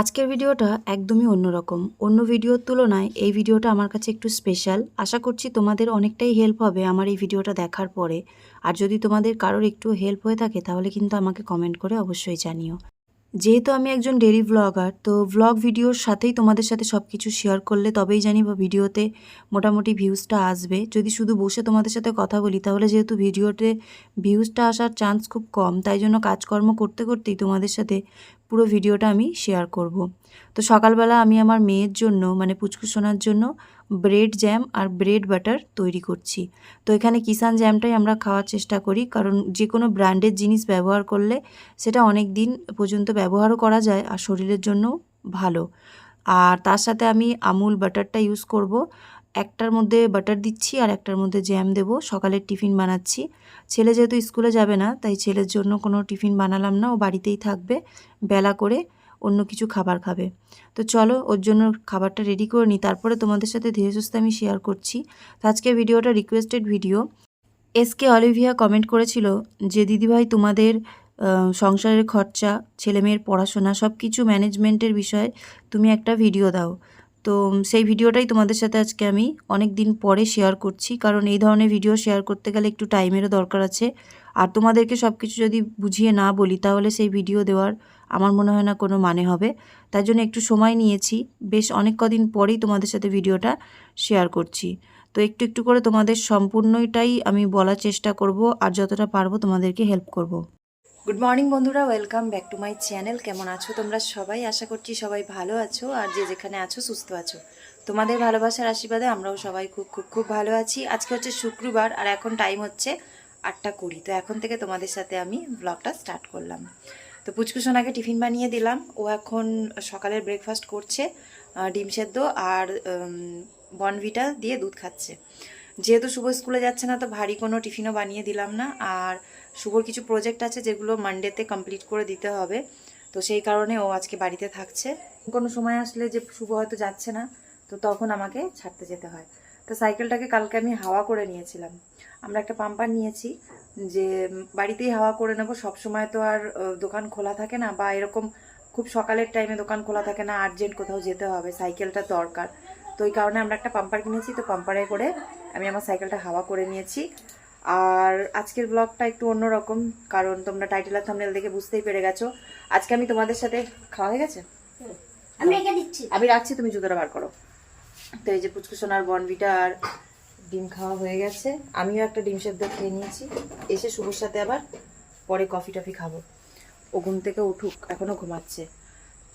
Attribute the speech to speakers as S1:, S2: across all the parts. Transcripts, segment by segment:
S1: আজকের ভিডিওটা একদমই অন্যরকম। অন্য ভিডিওর তুলনায় এই ভিডিওটা আমার কাছে একটু স্পেশাল আশা করছি তোমাদের অনেকটাই হেল্প হবে আমার এই ভিডিওটা দেখার পরে। আর যদি তোমাদের কারোর একটু হেল্প হয়ে থাকে, তাহলে কিন্তু আমাকে কমেন্ট করে অবশ্যই জানিও। যেহেতু আমি একজন ডেলি ব্লগার তো ব্লগ ভিডিওর সাথেই তোমাদের সাথে সব কিছু শেয়ার করলে তবেই জানি বা ভিডিওতে মোটামুটি ভিউজটা আসবে। যদি শুধু বসে তোমাদের সাথে কথা বলি, তাহলে যেহেতু ভিডিওতে ভিউজটা আসার চান্স খুব কম, তাই জন্য কাজকর্ম করতে করতেই তোমাদের সাথে পুরো ভিডিওটা আমি শেয়ার করব। তো সকালবেলা আমি আমার মেয়ের জন্য মানে পুচকু সোনার জন্য ব্রেড জ্যাম আর ব্রেড বাটার তৈরি করছি। তো এখানে কিষান জ্যামটাই আমরা খাওয়ার চেষ্টা করি, কারণ যে কোনো ব্র্যান্ডের জিনিস ব্যবহার করলে সেটা অনেক দিন পর্যন্ত ব্যবহারও করা যায় আর শরীরের জন্য ভালো। আর তার সাথে আমি আমুল বাটারটা ইউজ করব। একটার মধ্যে বাটার দিচ্ছি আর একটার মধ্যে জ্যাম দেবো। সকালের টিফিন বানাচ্ছি। ছেলে যেহেতু স্কুলে যাবে না, তাই ছেলের জন্য কোনো টিফিন বানালাম না। ও বাড়িতেই থাকবে, বেলা করে অন্য কিছু খাবার খাবে। তো চলো, ওর জন্য খাবারটা রেডি করে নিই। তারপরে তোমাদের সাথে ধীরে সুস্থে আমি শেয়ার করছি। তো আজকে ভিডিওটা requested video S K Olivia comment করেছিল যে, দিদিভাই, তোমাদের সংসারের খরচা, ছেলেমেয়ের পড়াশোনা সব কিছু ম্যানেজমেন্টের বিষয়ে তুমি একটা ভিডিও দাও। তো সেই ভিডিওটাই তোমাদের সাথে আজকে আমি অনেক দিন পরে শেয়ার করছি। কারণ এই ধরনের ভিডিও শেয়ার করতে গেলে একটু টাইমেরও দরকার আছে। আর তোমাদেরকে সব কিছু যদি বুঝিয়ে না বলি, তাহলে সেই ভিডিও দেওয়ার আমার মনে হয় না কোনো মানে হবে। তাই জন্য একটু সময় নিয়েছি। বেশ অনেক কদিন পরেই তোমাদের সাথে ভিডিওটা শেয়ার করছি। তো একটু একটু করে তোমাদের সম্পূর্ণটাই আমি বলার চেষ্টা করব, আর যতটা পারব তোমাদেরকে হেল্প করব। গুড মর্নিং বন্ধুরা। Welcome back to my channel কেমন আছো তোমরা সবাই? আশা করছি সবাই ভালো আছো আর যে যেখানে আছো, সুস্থ আছো। তোমাদের ভালোবাসার আশীর্বাদে আমরাও সবাই খুব খুব খুব ভালো আছি। আজকে হচ্ছে শুক্রবার আর এখন টাইম হচ্ছে আটটা কুড়ি। তো এখন থেকে তোমাদের সাথে আমি ব্লগটা স্টার্ট করলাম। তো পুচকু সোনাকে টিফিন বানিয়ে দিলাম। ও এখন সকালের ব্রেকফাস্ট করছে ডিম সেদ্ধ আর বনভিটা দিয়ে দুধ খাচ্ছে। যেহেতু শুভ স্কুলে যাচ্ছে না, তো ভারী কোনো টিফিনও বানিয়ে দিলাম না। আর শুভর কিছু প্রজেক্ট আছে যেগুলো মানডেতে কমপ্লিট করে দিতে হবে। তো সেই কারণে ও আজকে বাড়িতে থাকছে। কোনো সময় আসলে যে শুভ হয়তো যাচ্ছে না, তো তখন আমাকে ছাড়তে যেতে হয়। তো সাইকেলটাকে কালকে আমি হাওয়া করে নিয়েছিলাম। আমরা একটা পাম্পার নিয়েছি যে বাড়িতেই হাওয়া করে নেব। সবসময় তো আর দোকান খোলা থাকে না বা এরকম খুব সকালের টাইমে দোকান খোলা থাকে না আর্জেন্ট কোথাও যেতে হবে সাইকেলটা দরকার। তো এই কারণে আমরা একটা পাম্পার কিনেছি। তো পাম্পারে করে আমি আমার সাইকেলটা হাওয়া করে নিয়েছি। আর আজকের ব্লগটা একটু অন্যরকম কারণ তোমরা টাইটেল আর থামনেল দেখে বুঝতেই পেরে গেছো। আজকে আমি তোমাদের সাথে খাওয়া হয়ে গেছে?
S2: আমি রেখে দিচ্ছি।
S1: আমি রাখছি তুমি জুতোটা বার করো। তো এই যে পুচকু সোনার বনবিটা আর ডিম খাওয়া হয়ে গেছে। আমিও একটা ডিম সেদ্ধ খেয়ে নিয়েছি। এসে শুভর সাথে আবার পরে কফি টফি খাব। ও ঘুম থেকে উঠুক এখনও ঘুমাচ্ছে।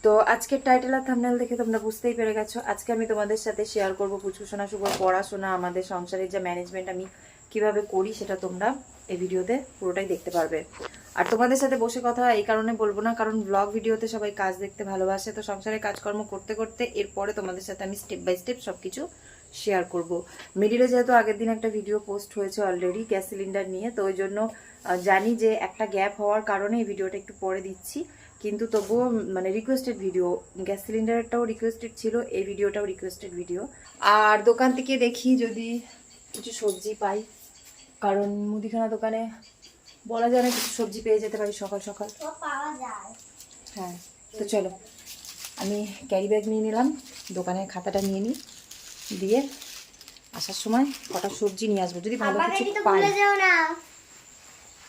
S1: তো আজকের টাইটেল আর থামনেল দেখে তোমরা বুঝতেই পেরে গেছো। আজকে আমি তোমাদের সাথে শেয়ার করব পুচকু সোনা শুভর পড়াশোনা আমাদের সংসারের যে ম্যানেজমেন্ট আমি কীভাবে করি সেটা তোমরা এই ভিডিওতে পুরোটাই দেখতে পারবে। আর তোমাদের সাথে বসে কথা এই কারণে বলব না, কারণ ব্লগ ভিডিওতে সবাই কাজ দেখতে ভালোবাসে, তো সংসারের কাজকর্ম করতে করতে এরপরে তোমাদের সাথে আমি স্টেপ বাই স্টেপ সবকিছু শেয়ার করব। মিডিলে যেহেতু আগের দিন একটা ভিডিও পোস্ট হয়েছে অলরেডি গ্যাস সিলিন্ডার নিয়ে, তো ওই জন্য জানি যে একটা গ্যাপ হওয়ার কারণে এই ভিডিওটা একটু পরে দিচ্ছি। কিন্তু তবুও মানে রিকোয়েস্টেড ভিডিও গ্যাস সিলিন্ডারটাও রিকোয়েস্টেড ছিল, এই ভিডিওটাও রিকোয়েস্টেড ভিডিও আর দোকান থেকে দেখি যদি কিছু সবজি পাই। কারণ মুদিখানা দোকানে বলা যায় না কিছু সবজি পেয়ে যেতে পারি সকাল সকাল। হ্যাঁ তো চলো। আমি ক্যারি ব্যাগ নিয়ে নিলাম দোকানের খাতাটা নিয়ে নিই দিয়ে আসার সময় কটা সবজি নিয়ে আসব। যদি ভালো কিছু পাই।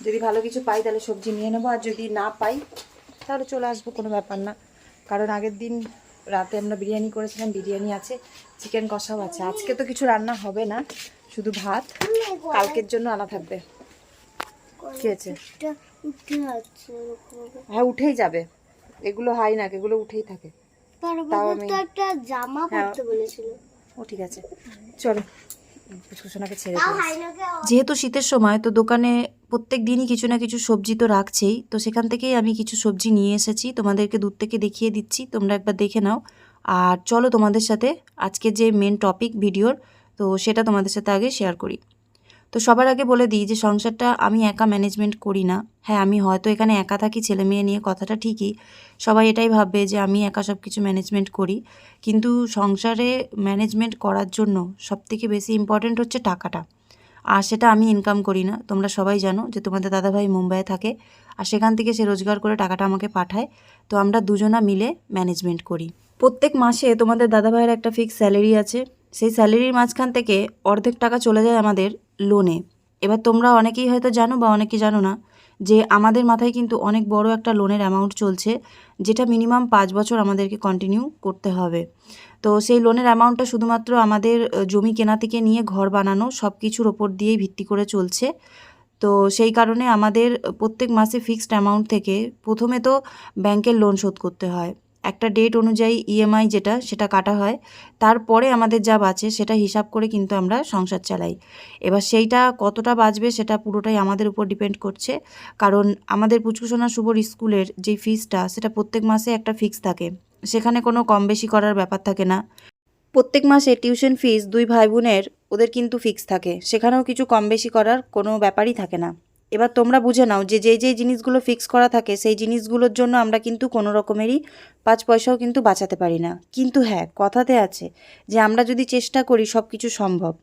S1: যদি ভালো কিছু পাই তাহলে সবজি নিয়ে নেব আর যদি না পাই তাহলে চলে আসব কোনো ব্যাপার না। কারণ আগের দিন রাতে আমরা বিরিয়ানি করেছিলাম বিরিয়ানি আছে চিকেন কষাও আছে। আজকে তো কিছু রান্না হবে না। শুধু ভাত কালকের জন্য আনা থাকবে। কি আছে। হ্যাঁ উঠেই যাবে। এগুলো হাই না এগুলো উঠেই থাকে। তাও আমি-
S2: একটা জামা
S1: হ্যাঁ।
S2: পরতে বলেছিল।
S1: ও ঠিক আছে। চলো পুচকুসোনাকে ছেড়ে যেহেতু শীতের সময় তো দোকানে প্রত্যেক দিনই কিছু না কিছু সবজি তো রাখছেই। তো সেখান থেকেই আমি কিছু সবজি নিয়ে এসেছি। তোমাদেরকে দূর থেকে দেখিয়ে দিচ্ছি তোমরা একবার দেখে নাও। আর চলো তোমাদের সাথে আজকে যে মেন টপিক ভিডিওর তো সেটা তোমাদের সাথে আগে শেয়ার করি। তো সবার আগে বলে দিই যে সংসারটা আমি একা ম্যানেজমেন্ট করি না। হ্যাঁ আমি হয়তো এখানে একা থাকি, ছেলে মেয়ে নিয়ে কথাটা ঠিকই। সবাই এটাই ভাববে যে আমি একা সব কিছু ম্যানেজমেন্ট করি। কিন্তু সংসারে ম্যানেজমেন্ট করার জন্য সবথেকে বেশি ইম্পর্ট্যান্ট হচ্ছে টাকাটা। আর সেটা আমি ইনকাম করি না। তোমরা সবাই জানো যে তোমাদের দাদাভাই মুম্বাইয়ে থাকে আর সেখান থেকে সে রোজগার করে টাকাটা আমাকে পাঠায়। তো আমরা দুজনা মিলে ম্যানেজমেন্ট করি। প্রত্যেক মাসে তোমাদের দাদাভাইয়ের একটা ফিক্স স্যালারি আছে। সেই স্যালারির মাঝখান থেকে অর্ধেক টাকা চলে যায় আমাদের লোনে এবার তোমরা অনেকেই হয়তো জানো বা অনেকেই জানো না যে আমাদের মাথায় কিন্তু অনেক বড় একটা লোনের অ্যামাউন্ট চলছে, যেটা মিনিমাম পাঁচ বছর আমাদেরকে কন্টিনিউ করতে হবে। তো সেই লোনের অ্যামাউন্টটা শুধুমাত্র আমাদের জমি কেনা থেকে নিয়ে ঘর বানানো সব কিছুর ওপর দিয়েই ভিত্তি করে চলছে। তো সেই কারণে আমাদের প্রত্যেক মাসে ফিক্সড অ্যামাউন্ট থেকে প্রথমে তো ব্যাংকের লোন শোধ করতে হয়। একটা ডেট অনুযায়ী ইএমআই যেটা, সেটা কাটা হয়। তারপরে আমাদের যা বাঁচে, সেটা হিসাব করে কিন্তু আমরা সংসার চালাই। এবার সেইটা কতটা বাঁচবে, সেটা পুরোটাই আমাদের উপর ডিপেন্ড করছে। কারণ আমাদের পুচকুসোনা শুভর স্কুলের যে ফিসটা সেটা প্রত্যেক মাসে একটা ফিক্স থাকে। সেখানে কোনো কম বেশি করার ব্যাপার থাকে না। প্রত্যেক মাসে টিউশন ফিস দুই ভাই বোনের, ওদের কিন্তু ফিক্স থাকে। সেখানেও কিছু কম বেশি করার কোনো ব্যাপারই থাকে না। এবার তোমরা বুঝে নাও যে যেই যেই জিনিসগুলো ফিক্স করা থাকে, সেই জিনিসগুলোর জন্য আমরা কিন্তু কোনো রকমেরই পাঁচ পয়সাও কিন্তু বাঁচাতে পারি না। কিন্তু হ্যাঁ কথাতে আছে যে আমরা যদি চেষ্টা করি সব কিছু সম্ভব।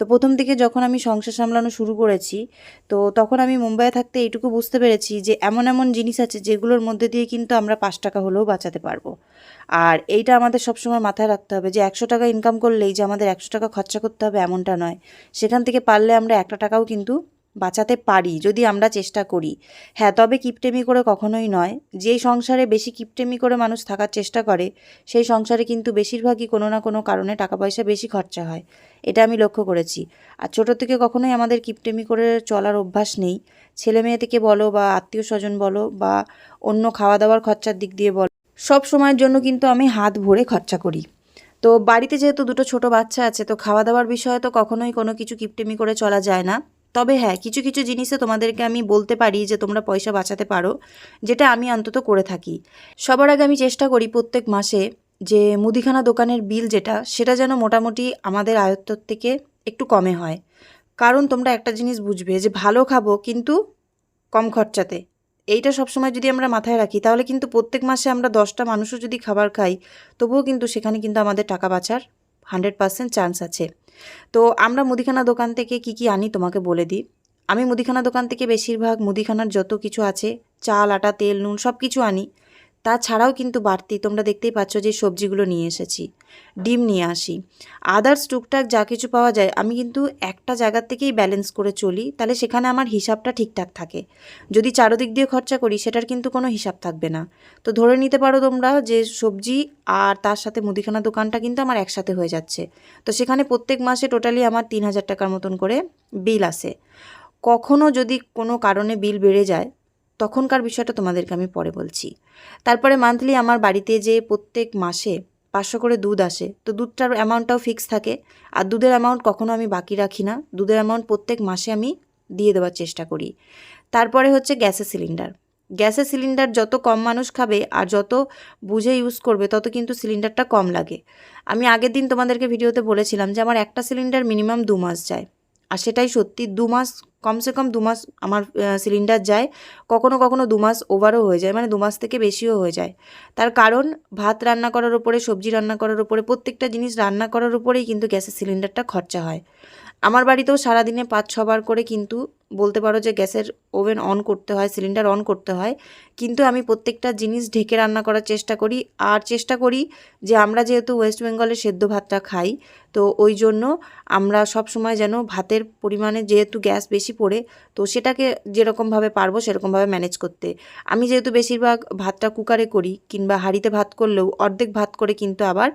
S1: তো প্রথম থেকে যখন আমি সংসার সামলানো শুরু করেছি, তো তখন আমি মুম্বাইয়ে থাকতে এইটুকু বুঝতে পেরেছি যে এমন এমন জিনিস আছে যেগুলোর মধ্যে দিয়ে কিন্তু আমরা পাঁচ টাকা হলেও বাঁচাতে পারব। আর এইটা আমাদের সবসময় মাথায় রাখতে হবে যে একশো টাকা ইনকাম করলেই যে আমাদের একশো টাকা খরচা করতে হবে এমনটা নয়। সেখান থেকে পারলে আমরা একটা টাকাও কিন্তু বাঁচাতে পারি, যদি আমরা চেষ্টা করি। হ্যাঁ তবে কিপটেমি করে কখনোই নয়। যেই সংসারে বেশি কিপটেমি করে মানুষ থাকার চেষ্টা করে, সেই সংসারে কিন্তু বেশিরভাগই কোনো না কোনো কারণে টাকা পয়সা বেশি খরচা হয়। এটা আমি লক্ষ্য করেছি। আর ছোটো থেকে কখনোই আমাদের কিপটেমি করে চলার অভ্যাস নেই। ছেলে মেয়ে থেকে বলো বা আত্মীয় স্বজন বলো বা অন্য খাওয়া দাওয়ার খরচার দিক দিয়ে বলো, সব সময়ের জন্য কিন্তু আমি হাত ভরে খরচা করি। তো বাড়িতে যেহেতু দুটো ছোট বাচ্চা আছে, তো খাওয়া দাওয়ার বিষয়ে তো কখনোই কোনো কিছু কিপটেমি করে চলা যায় না। তবে হ্যাঁ কিছু কিছু জিনিসে তোমাদেরকে আমি বলতে পারি যে তোমরা পয়সা বাঁচাতে পারো, যেটা আমি অন্তত করে থাকি। সবার আগে আমি চেষ্টা করি প্রত্যেক মাসে যে মুদিখানা দোকানের বিল যেটা, সেটা যেন মোটামুটি আমাদের আয়ত্তর থেকে একটু কমে হয়। কারণ তোমরা একটা জিনিস বুঝবে যে ভালো খাব কিন্তু কম খরচাতে। এইটা সবসময় যদি আমরা মাথায় রাখি, তাহলে কিন্তু প্রত্যেক মাসে আমরা দশটা মানুষও যদি খাবার খাই, তবুও কিন্তু সেখানে কিন্তু আমাদের টাকা বাঁচার হান্ড্রেড পার্সেন্ট চান্স আছে। তো আমরা মুদিখানা দোকান থেকে কি কি আনি তোমাকে বলে দিই। আমি মুদিখানা দোকান থেকে বেশিরভাগ মুদিখানার যত কিছু আছে, চাল, আটা, তেল, নুন সব কিছু আনি। তাছাড়াও কিন্তু বাড়তি, তোমরা দেখতেই পাচ্ছ যে সবজিগুলো নিয়ে এসেছি। ডিম নিয়ে আসি। আদার্স টুকটাক যা কিছু পাওয়া যায়, আমি কিন্তু একটা জায়গার থেকেই ব্যালেন্স করে চলি, তাহলে সেখানে আমার হিসাবটা ঠিকঠাক থাকে। যদি চারোদিক দিয়ে খরচা করি, সেটার কিন্তু কোনো হিসাব থাকবে না। তো ধরে নিতে পারো তোমরা যে সবজি আর তার সাথে মুদিখানা দোকানটা কিন্তু আমার একসাথে হয়ে যাচ্ছে। তো সেখানে প্রত্যেক মাসে টোটালি আমার তিন হাজার টাকার মতন করে বিল আসে। কখনও যদি কোনো কারণে বিল বেড়ে যায় তখনকার বিষয়টা তোমাদেরকে আমি পরে বলছি। তারপরে মান্থলি আমার বাড়িতে যে প্রত্যেক মাসে পাঁচশো করে দুধ আসে, তো দুধটার অ্যামাউন্টটাও ফিক্স থাকে। আর দুধের অ্যামাউন্ট কখনও আমি বাকি রাখি না। দুধের অ্যামাউন্ট প্রত্যেক মাসে আমি দিয়ে দেওয়ার চেষ্টা করি। তারপরে হচ্ছে গ্যাসের সিলিন্ডার গ্যাসের সিলিন্ডার যত কম মানুষ খাবে আর যত বুঝে ইউজ করবে, তত কিন্তু সিলিন্ডারটা কম লাগে। আমি আগের দিন তোমাদেরকে ভিডিওতে বলেছিলাম যে আমার একটা সিলিন্ডার মিনিমাম দু মাস যায়। আর সেটাই সত্যি দু মাস, কমসে কম দু মাস আমার সিলিন্ডার যায়, কখনো কখনো দু মাস ওভারও হয়ে যায় মানে দু মাস থেকে বেশিও হয়ে যায়। তার কারণ ভাত রান্না করার উপরে, সবজি রান্না করার উপরে, প্রত্যেকটা জিনিস রান্না করার উপরেই কিন্তু গ্যাসের সিলিন্ডারটা খরচা হয়। আমার বাড়িতেও সারাদিনে পাঁচ ছবার করে কিন্তু বলতে পারো যে গ্যাসের ওভেন অন করতে হয় সিলিন্ডার অন করতে হয়। কিন্তু আমি প্রত্যেকটা জিনিস ঢেকে রান্না করার চেষ্টা করি। আর চেষ্টা করি যে আমরা যেহেতু ওয়েস্ট বেঙ্গলে সেদ্ধ ভাতটা খাই, তো ওই জন্য আমরা সব সময় যেন ভাতের পরিমাণে যেহেতু গ্যাস বেশি পড়ে, তো সেটাকে যেরকমভাবে পারব সেরকমভাবে ম্যানেজ করতে। আমি যেহেতু বেশিরভাগ ভাতটা কুকারে করি কিংবা হাঁড়িতে ভাত করলেও অর্ধেক ভাত করে কিন্তু আবার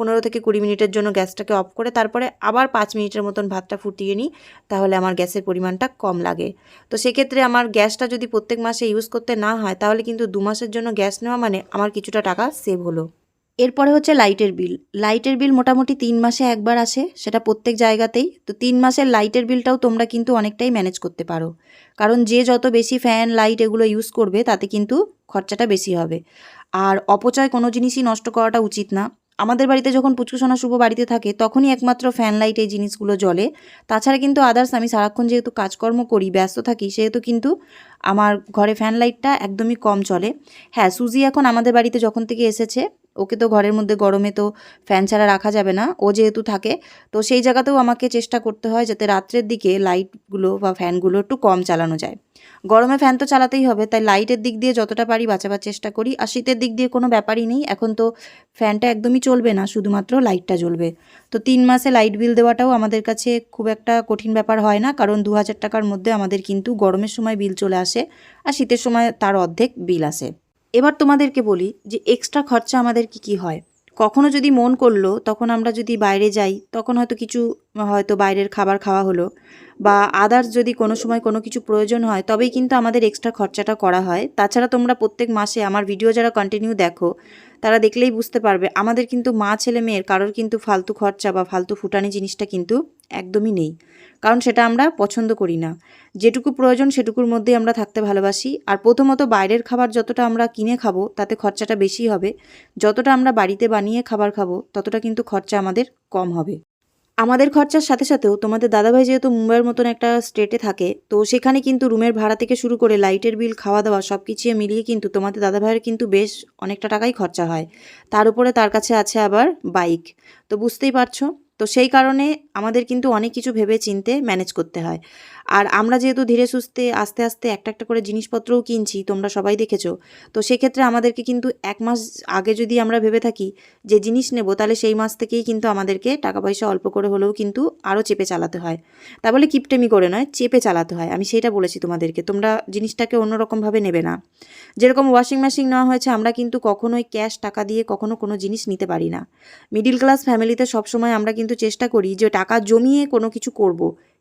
S1: পনেরো থেকে কুড়ি মিনিটের জন্য গ্যাসটাকে অফ করে তারপরে আবার পাঁচ মিনিটের মতন ভাতটা ফুটিয়ে নিই, তাহলে আমার গ্যাসের পরিমাণটা কম লাগে। তো সেক্ষেত্রে আমার গ্যাসটা যদি প্রত্যেক মাসে ইউজ করতে না হয়, তাহলে কিন্তু দু মাসের জন্য গ্যাস নেওয়া মানে আমার কিছুটা টাকা সেভ হলো। এরপরে হচ্ছে লাইটের বিল। লাইটের বিল মোটামুটি তিন মাসে একবার আসে, সেটা প্রত্যেক জায়গাতেই। তো তিন মাসের লাইটের বিলটাও তোমরা কিন্তু অনেকটাই ম্যানেজ করতে পারো। কারণ যে যত বেশি ফ্যান, লাইট এগুলো ইউজ করবে, তাতে কিন্তু খরচাটা বেশি হবে। আর অপচয় কোনো জিনিসই নষ্ট করাটা উচিত না। আমাদের বাড়িতে যখন পুচকু সোনা শুভ বাড়িতে থাকে, তখনই একমাত্র ফ্যান লাইট এই জিনিসগুলো জ্বলে। তাছাড়া কিন্তু আদার্স আমি সারাক্ষণ যেহেতু কাজকর্ম করি, ব্যস্ত থাকি, সেহেতু কিন্তু আমার ঘরে ফ্যান লাইটটা একদমই কম চলে হ্যাঁ সুজি এখন আমাদের বাড়িতে যখন থেকে এসেছে ওকে তো ঘরের মধ্যে গরমে তো ফ্যান ছাড়া রাখা যাবে না, ও যেহেতু থাকে, তো সেই জায়গাতেও আমাকে চেষ্টা করতে হয় যাতে রাত্রের দিকে লাইটগুলো বা ফ্যানগুলো একটু কম চালানো যায়। গরমে ফ্যান তো চালাতেই হবে, তাই লাইটের দিক দিয়ে যতটা পারি বাঁচাবার চেষ্টা করি, আর শীতের দিক দিয়ে কোনো ব্যাপারই নেই, এখন তো ফ্যানটা একদমই চলবে না, শুধুমাত্র লাইটটা জ্বলবে। তো তিন মাসে লাইট বিল দেওয়াটাও আমাদের কাছে খুব একটা কঠিন ব্যাপার হয় না, কারণ দু হাজার টাকার মধ্যে আমাদের কিন্তু গরমের সময় বিল চলে আসে, আর শীতের সময় তার অর্ধেক বিল আসে। এবার তোমাদেরকে বলি যে এক্সট্রা খরচা আমাদের কি কি হয়? কখনো যদি মন করল, তখন আমরা যদি বাইরে যাই, তখন হয়তো কিছু, হয়তো বাইরের খাবার খাওয়া হলো বা আদার্স যদি কোনো সময় কোনো কিছু প্রয়োজন হয়, তবেই কিন্তু আমাদের এক্সট্রা খরচাটা করা হয়। তাছাড়া তোমরা প্রত্যেক মাসে আমার ভিডিও যারা কন্টিনিউ দেখো তারা দেখলেই বুঝতে পারবে। আমাদের কিন্তু মা, ছেলে, মেয়ের কারোর কিন্তু ফালতু খরচা বা ফালতু ফুটানি জিনিসটা কিন্তু একদমই নেই। কারণ সেটা আমরা পছন্দ করি না। যেটুকু প্রয়োজন সেটুকুর মধ্যেই আমরা থাকতে ভালোবাসি। আর প্রথমত বাইরের খাবার যতটা আমরা কিনে খাব, তাতে খরচাটা বেশি হবে। যতটা আমরা বাড়িতে বানিয়ে খাবার খাব, ততটা কিন্তু খরচা আমাদের কম হবে। আমাদের খরচার সাথে সাথেও তোমাদের দাদাভাই যেহেতু মুম্বাইয়ের মতন একটা স্টেটে থাকে, তো সেখানে কিন্তু রুমের ভাড়া থেকে শুরু করে লাইটের বিল খাওয়া দাওয়া সব কিছু মিলিয়ে কিন্তু তোমাদের দাদাভাইয়ের কিন্তু বেশ অনেকটা টাকাই খরচা হয়। তার উপরে তার কাছে আছে আবার বাইক তো বুঝতেই পারছ? তো সেই কারণে আমাদের কিন্তু অনেক কিছু ভেবে চিনতে ম্যানেজ করতে হয়। আর আমরা যেহেতু ধীরে সুস্থে, আস্তে আস্তে একটা একটা করে জিনিসপত্রও কিনছি, তোমরা সবাই দেখেছ, তো সেক্ষেত্রে আমাদেরকে কিন্তু এক মাস আগে যদি আমরা ভেবে থাকি যে জিনিস নেব, তাহলে সেই মাস থেকেই কিন্তু আমাদেরকে টাকা পয়সা অল্প করে হলেও কিন্তু আরও চেপে চালাতে হয় তা বলে কিপটেমি করে নয়, চেপে চালাতে হয়, আমি সেইটা বলেছি তোমাদেরকে, তোমরা জিনিসটাকে অন্যরকমভাবে নেবে না যেরকম ওয়াশিং মেশিন নেওয়া হয়েছে, আমরা কিন্তু কখনোই ক্যাশ টাকা দিয়ে কখনো কোনো জিনিস নিতে পারি না মিডিল ক্লাস ফ্যামিলিতে সবসময় আমরা কিন্তু চেষ্টা করি যে টাকা জমিয়ে কোনো কিছু করব।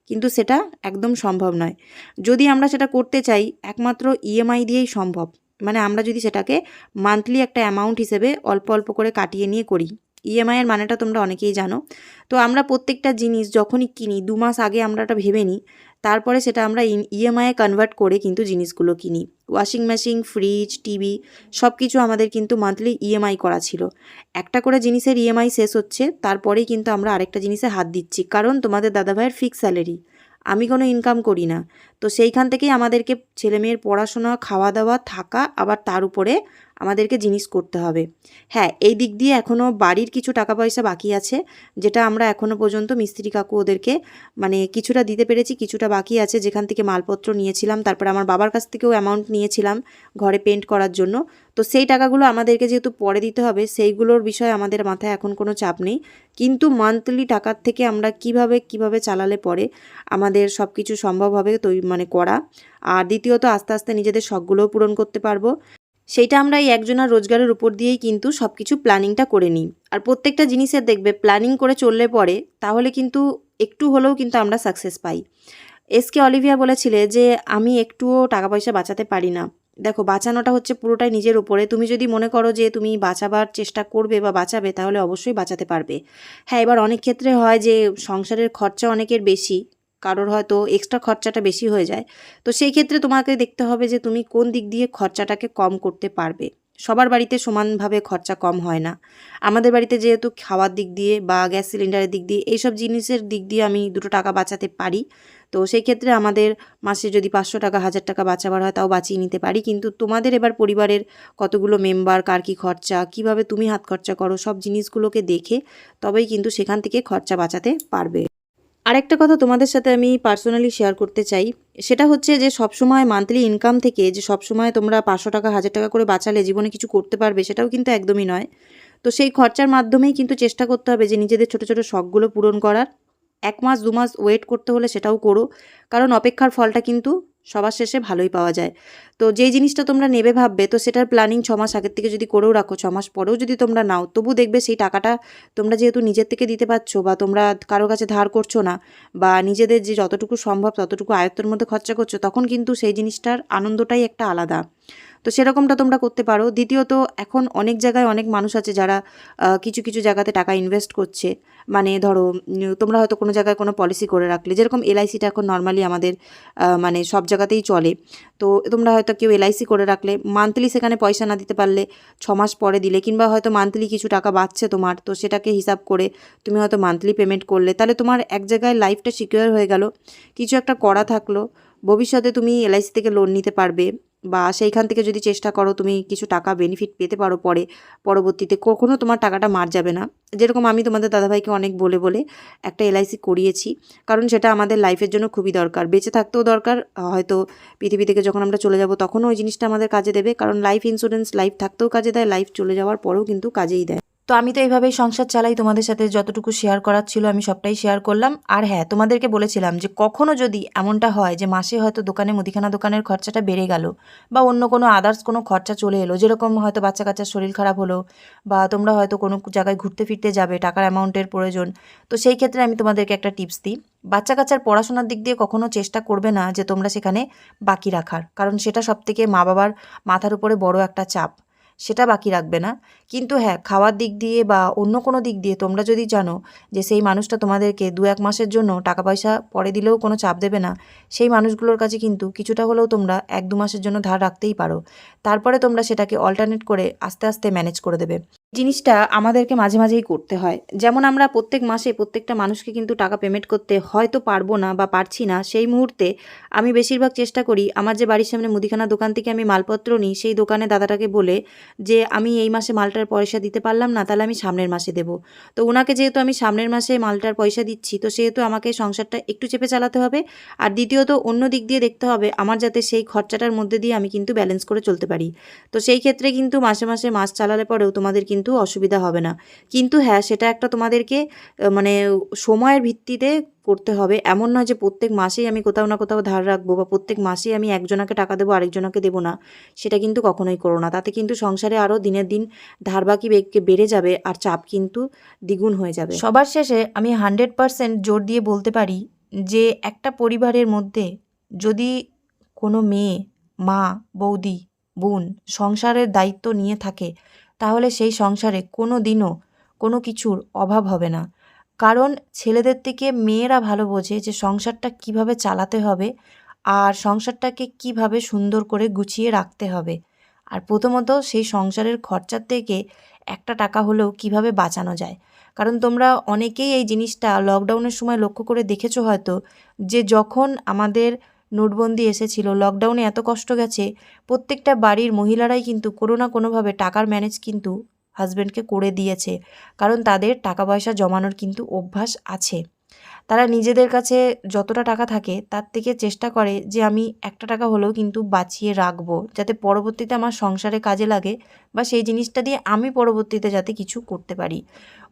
S1: কিন্তু সেটা একদম সম্ভব নয়। যদি আমরা সেটা করতে চাই, একমাত্র ইএমআই দিয়েই সম্ভব। মানে আমরা যদি সেটাকে মান্থলি একটা অ্যামাউন্ট হিসেবে অল্প অল্প করে কাটিয়ে নিয়ে করি। ইএমআই এর মানেটা তোমরা অনেকেই জানো। তো আমরা প্রত্যেকটা জিনিস যখনই কিনি, দু মাস আগে আমরা ওটা ভেবে নিই, তারপরে সেটা আমরা ইএমআইয়ে কনভার্ট করে কিন্তু জিনিসগুলো কিনি। ওয়াশিং মেশিন ফ্রিজ টিভি সব কিছু আমাদের কিন্তু মান্থলি ইএমআই করা ছিল। একটা করে জিনিসের ইএমআই শেষ হচ্ছে, তারপরেই কিন্তু আমরা আরেকটা জিনিসে হাত দিচ্ছি, কারণ তোমাদের দাদাভাইয়ের ফিক্স স্যালারি আমি কোনো ইনকাম করি না। তো সেইখান থেকেই আমাদেরকে ছেলেমেয়ের পড়াশোনা খাওয়া দাওয়া থাকা, আবার তার উপরে আমাদেরকে জিনিস করতে হবে। হ্যাঁ এই দিক দিয়ে এখনও বাড়ির কিছু টাকা পয়সা বাকি আছে, যেটা আমরা এখনও পর্যন্ত মিস্ত্রি কাকু ওদেরকে মানে কিছুটা দিতে পেরেছি, কিছুটা বাকি আছে। যেখান থেকে মালপত্র নিয়েছিলাম, তারপরে আমার বাবার কাছ থেকেও অ্যামাউন্ট নিয়েছিলাম ঘরে পেন্ট করার জন্য। তো সেই টাকাগুলো আমাদেরকে যেহেতু পরে দিতে হবে, সেইগুলোর বিষয়ে আমাদের মাথায় এখন কোনো চাপ নেই। কিন্তু মান্থলি টাকার থেকে আমরা কীভাবে কীভাবে চালালে পরে আমাদের সব কিছু সম্ভব হবে তৈ মানে করা। আর দ্বিতীয়ত, আস্তে আস্তে নিজেদের শখগুলোও পূরণ করতে পারব। সেইটা আমরা এই একজনের রোজগারের উপর দিয়েই কিন্তু সব কিছু প্ল্যানিংটা করে নিই। আর প্রত্যেকটা জিনিসের দেখবে প্ল্যানিং করে চললে পরে তাহলে কিন্তু একটু হলেও কিন্তু আমরা সাকসেস পাই। এসকে অলিভিয়া বলেছিলে যে, আমি একটুও টাকা পয়সা বাঁচাতে পারি না। দেখো, বাঁচানোটা হচ্ছে পুরোটাই নিজের উপরে। তুমি যদি মনে করো যে, তুমি বাঁচাবার চেষ্টা করবে বা বাঁচাবে, তাহলে অবশ্যই বাঁচাতে পারবে। হ্যাঁ এবার অনেক ক্ষেত্রে হয় যে, সংসারের খরচা অনেকের বেশি। কারোর হয়তো এক্সট্রা খরচাটা বেশি হয়ে যায়। তো সেই ক্ষেত্রে তোমাকে দেখতে হবে যে তুমি কোন দিক দিয়ে খরচাটাকে কম করতে পারবে। সবার বাড়িতে সমানভাবে খরচা কম হয় না। আমাদের বাড়িতে যেহেতু খাওয়ার দিক দিয়ে বা গ্যাস সিলিন্ডারের দিক দিয়ে এইসব জিনিসের দিক দিয়ে আমি দুটো টাকা বাঁচাতে পারি। তো সেই ক্ষেত্রে আমাদের মাসে যদি পাঁচশো টাকা, হাজার টাকা বাঁচাবার হয় তাও বাঁচিয়ে নিতে পারি। কিন্তু তোমাদের এবার পরিবারের কতগুলো মেম্বার কার কী খরচা, কীভাবে তুমি হাত খরচা করো, সব জিনিসগুলোকে দেখে তবেই কিন্তু সেখান থেকে খরচা বাঁচাতে পারবে। আরেকটা কথা তোমাদের সাথে আমি পার্সোনালি শেয়ার করতে চাই। সেটা হচ্ছে যে সবসময় মান্থলি ইনকাম থেকে যে সবসময় তোমরা পাঁচশো টাকা, হাজার টাকা করে বাঁচালে জীবনে কিছু করতে পারবে, সেটাও কিন্তু একদমই নয়। তো সেই খরচার মাধ্যমেই কিন্তু চেষ্টা করতে হবে যে নিজেদের ছোটো ছোটো শখগুলো পূরণ করার। এক মাস, দু মাস ওয়েট করতে হলে সেটাও করো। কারণ অপেক্ষার ফলটা কিন্তু সবার শেষে ভালোই পাওয়া যায়। তো যেই জিনিসটা তোমরা নেবে ভাববে, তো সেটার প্ল্যানিং ছ মাস আগের থেকে যদি করেও রাখো, ছ মাস পরেও যদি তোমরা নাও, তবু দেখবে সেই টাকাটা তোমরা যেহেতু নিজের থেকে দিতে পারছ বা তোমরা কারও কাছে ধার করছ না বা নিজেদের যে যতটুকু সম্ভব ততটুকু আয়ত্তের মধ্যে খরচা করছ, তখন কিন্তু সেই জিনিসটার আনন্দটাই একটা আলাদা। তো সেরকমটা তোমরা করতে পারো। দ্বিতীয়ত, এখন অনেক জায়গায় অনেক মানুষ আছে যারা কিছু কিছু জায়গাতে টাকা ইনভেস্ট করছে। মানে ধরো তোমরা হয়তো কোনো জায়গায় কোনো পলিসি করে রাখলে। যেরকম এলআইসিটা এখন নর্মালি আমাদের মানে সব জায়গাতেই চলে। তো তোমরা হয়তো কেউ এলআইসি করে রাখলে মান্থলি সেখানে পয়সা না দিতে পারলে ছ মাস পরে দিলে, কিংবা হয়তো মান্থলি কিছু টাকা বাঁচছে তোমার, তো সেটাকে হিসাব করে তুমি হয়তো মান্থলি পেমেন্ট করলে। তাহলে তোমার এক জায়গায় লাইফটা সিকিউর হয়ে গেল। কিছু একটা করা থাকল। ভবিষ্যতে তুমি এলআইসি থেকে লোন নিতে পারবে। বা সেইখান থেকে যদি চেষ্টা করো তুমি কিছু টাকা বেনিফিট পেতে পারো পরে, পরবর্তীতে কখনও তোমার টাকাটা মার যাবে না। যেরকম আমি তোমাদের দাদাভাইকে অনেক বলে বলে একটা এলআইসি করিয়েছি, কারণ সেটা আমাদের লাইফের জন্য খুবই দরকার। বেঁচে থাকতেও দরকার, হয়তো পৃথিবী থেকে যখন আমরা চলে যাব তখনও ওই জিনিসটা আমাদের কাজে দেবে, কারণ লাইফ ইন্স্যুরেন্স লাইফ থাকতেও কাজে দেয় লাইফ চলে যাওয়ার পরেও কিন্তু কাজেই দেয়। তো আমি তো এইভাবেই সংসার চালাই, তোমাদের সাথে যতটুকু শেয়ার করার ছিল আমি সবটাই শেয়ার করলাম। আর হ্যাঁ তোমাদেরকে বলেছিলাম যে কখনো যদি এমনটা হয় যে মাসে হয়তো দোকানে মুদিখানা দোকানের খরচাটা বেড়ে গেল বা অন্য কোনো আদার্স কোনো খরচা চলে এলো, যেরকম হয়তো বাচ্চা কাচ্চার শরীর খারাপ হলো বা তোমরা হয়তো কোনো জায়গায় ঘুরতে ফিরতে যাবে, টাকার অ্যামাউন্টের প্রয়োজন, তো সেই ক্ষেত্রে আমি তোমাদেরকে একটা টিপস দিই। বাচ্চা কাচ্চার পড়াশোনার দিক দিয়ে কখনো চেষ্টা করবে না যে তোমরা সেখানে বাকি রাখার, কারণ সেটা সবথেকে মা বাবার মাথার উপরে বড় একটা চাপ। সেটা বাকি রাখবে না। কিন্তু হ্যাঁ খাওয়ার দিক দিয়ে বা অন্য কোনো দিক দিয়ে তোমরা যদি জানো যে সেই মানুষটা তোমাদেরকে দু এক মাসের জন্য টাকা পয়সা পরে দিলেও কোনো চাপ দেবে না, সেই মানুষগুলোর কাছে কিন্তু কিছুটা হলেও তোমরা এক দু মাসের জন্য ধার রাখতেই পারো। তারপরে তোমরা সেটাকে অল্টারনেট করে আস্তে আস্তে ম্যানেজ করে দেবে। জিনিসটা আমাদেরকে মাঝে মাঝেই করতে হয়। যেমন আমরা প্রত্যেক মাসে প্রত্যেকটা মানুষকে কিন্তু টাকা পেমেন্ট করতে হয়তো পারব না বা পারছি না, সেই মুহূর্তে আমি বেশিরভাগ চেষ্টা করি আমার যে বাড়ির সামনে মুদিখানা দোকান থেকে আমি মালপত্র নিই, সেই দোকানে দাদাটাকে বলে যে, আমি এই মাসে মালটার পয়সা দিতে পারলাম না, তাহলে আমি সামনের মাসে দেবো। তো ওনাকে যেহেতু আমি সামনের মাসে মালটার পয়সা দিচ্ছি, তো সেহেতু আমাকে সংসারটা একটু চেপে চালাতে হবে। আর দ্বিতীয়ত অন্য দিক দিয়ে দেখতে হবে, আমার যাতে সেই খরচাটার মধ্যে দিয়ে আমি কিন্তু ব্যালেন্স করে চলতে পারি। তো সেই ক্ষেত্রে কিন্তু মাসে মাসে মাস চালালে পরেও তোমাদের কিন্তু অসুবিধা হবে না। কিন্তু হ্যাঁ সেটা একটা তোমাদেরকে মানে সময়ের ভিত্তিতে করতে হবে। এমন নয় যে প্রত্যেক মাসেই আমি কোথাও না কোথাও ধার রাখব বা প্রত্যেক মাসেই আমি একজনাকে টাকা দেবো, আরেকজনাকে দেবো না। সেটা কিন্তু কখনোই করো না। তাতে কিন্তু সংসারে আরও দিনের দিন ধারবাকি বেগকে বেড়ে যাবে আর চাপ কিন্তু দ্বিগুণ হয়ে যাবে। সবার শেষে আমি হান্ড্রেড পারসেন্ট জোর দিয়ে বলতে পারি যে একটা পরিবারের মধ্যে যদি কোনো মেয়ে, মা, বৌদি, বোন সংসারের দায়িত্ব নিয়ে থাকে তাহলে সেই সংসারে কোনো দিনও কোনো কিছুর অভাব হবে না। কারণ ছেলেদের থেকে মেয়েরা ভালো বোঝে যে সংসারটা কীভাবে চালাতে হবে আর সংসারটাকে কীভাবে সুন্দর করে গুছিয়ে রাখতে হবে। আর প্রথমত সেই সংসারের খরচার থেকে একটা টাকা হলেও কীভাবে বাঁচানো যায়। কারণ তোমরা অনেকেই এই জিনিসটা লকডাউনের সময় লক্ষ্য করে দেখেছ হয়তো যে যখন আমাদের নোটবন্দি এসেছিল। লকডাউনে এত কষ্ট গেছে, প্রত্যেকটা বাড়ির মহিলারাই কিন্তু কোনো না কোনোভাবে টাকার ম্যানেজ কিন্তু হাজব্যান্ডকে করে দিয়েছে। কারণ তাদের টাকা পয়সা জমানোর কিন্তু অভ্যাস আছে। তারা নিজেদের কাছে যতটা টাকা থাকে তার থেকে চেষ্টা করে যে আমি একটা টাকা হলেও কিন্তু বাঁচিয়ে রাখব, যাতে পরবর্তীতে আমার সংসারে কাজে লাগে বা সেই জিনিসটা দিয়ে আমি পরবর্তীতে যাতে কিছু করতে পারি।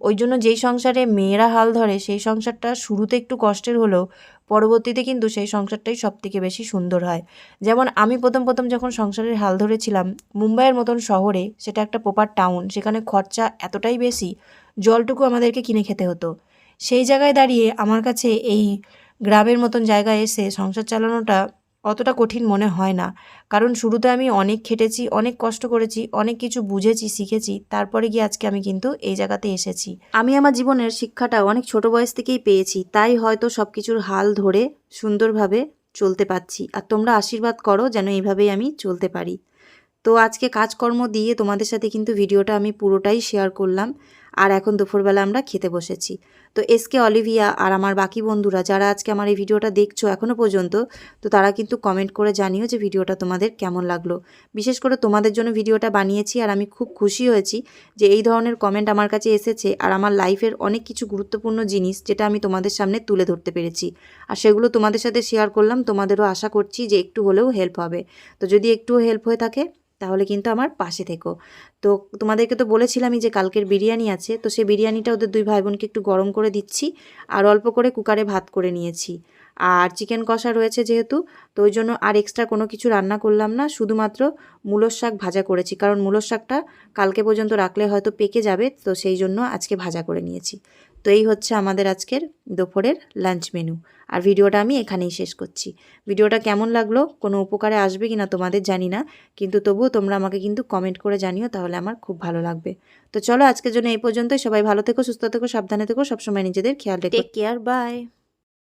S1: ওই জন্য যেই সংসারে মেয়েরা হাল ধরে সেই সংসারটা শুরুতে একটু কষ্টের হলেও পরবর্তীতে কিন্তু সেই সংসারটাই সব থেকে বেশি সুন্দর হয়। যেমন আমি প্রথম প্রথম যখন সংসারের হাল ধরেছিলাম, মুম্বাইয়ের মতন শহরে সেটা একটা প্রপার টাউন সেখানে খরচা এতটাই বেশি, জলটুকু আমাদেরকে কিনে খেতে হতো। সেই জায়গায় দাঁড়িয়ে আমার কাছে এই গ্রামের মতন জায়গায় এসে সংসার চালানোটা অতটা কঠিন মনে হয় না। কারণ শুরুতে আমি অনেক খেটেছি, অনেক কষ্ট করেছি, অনেক কিছু বুঝেছি, শিখেছি, তারপরে গিয়ে আজকে আমি কিন্তু এই জায়গাতে এসেছি। আমি আমার জীবনের শিক্ষাটা অনেক ছোট বয়স থেকেই পেয়েছি, তাই হয়তো সব কিছুর হাল ধরে সুন্দরভাবে চলতে পারছি। আর তোমরা আশীর্বাদ করো যেন এইভাবেই আমি চলতে পারি। তো আজকে কাজকর্ম দিয়ে তোমাদের সাথে কিন্তু ভিডিওটা আমি পুরোটাই শেয়ার করলাম। আর এখন দুপুরবেলা আমরা খেতে বসেছি। তো এসকে অলিভিয়া আর আমার বাকি বন্ধুরা যারা আজকে আমার এই ভিডিওটা দেখছ এখনও পর্যন্ত, তো তারা কিন্তু কমেন্ট করে জানিও যে ভিডিওটা তোমাদের কেমন লাগল। বিশেষ করে তোমাদের জন্য ভিডিওটা বানিয়েছি আর আমি খুব খুশি হয়েছি যে এই ধরনের কমেন্ট আমার কাছে এসেছে আর আমার লাইফের অনেক কিছু গুরুত্বপূর্ণ জিনিস যেটা আমি তোমাদের সামনে তুলে ধরতে পেরেছি। আর সেগুলো তোমাদের সাথে শেয়ার করলাম, তোমাদেরও আশা করছি যে একটু হলেও হেল্প হবে। তো যদি একটুও হেল্প হয়ে থাকে তাহলে কিন্তু আমার পাশে থেকো। তো তোমাদেরকে তো বলেছিলামই যে কালকের বিরিয়ানি আছে, তো সেই বিরিয়ানিটা ওদের দুই ভাই বোনকে একটু গরম করে দিচ্ছি, আর অল্প করে কুকারে ভাত করে নিয়েছি। আর চিকেন কষা রয়েছে যেহেতু, তো ওই জন্য আর এক্সট্রা কোনো কিছু রান্না করলাম না, শুধুমাত্র মূলোর শাক ভাজা করেছি, কারণ মূলোর শাকটা কালকে পর্যন্ত রাখলে হয়তো পেকে যাবে, তো সেই জন্য আজকে ভাজা করে নিয়েছি। তো এই হচ্ছে আমাদের আজকের দুপুরের লাঞ্চ মেনু আর ভিডিওটা আমি এখানেই শেষ করছি। ভিডিওটা কেমন লাগল? কোনো উপকারে আসবে কি না তোমাদের জানি না। কিন্তু তবুও তোমরা আমাকে কিন্তু কমেন্ট করে জানিও, তাহলে আমার খুব ভালো লাগবে। তো চলো আজকের জন্য এই পর্যন্তই। সবাই ভালো থেকো, সুস্থ থেকো, সাবধানে থেকো, সবসময় নিজেদের খেয়াল রেখো। Care bye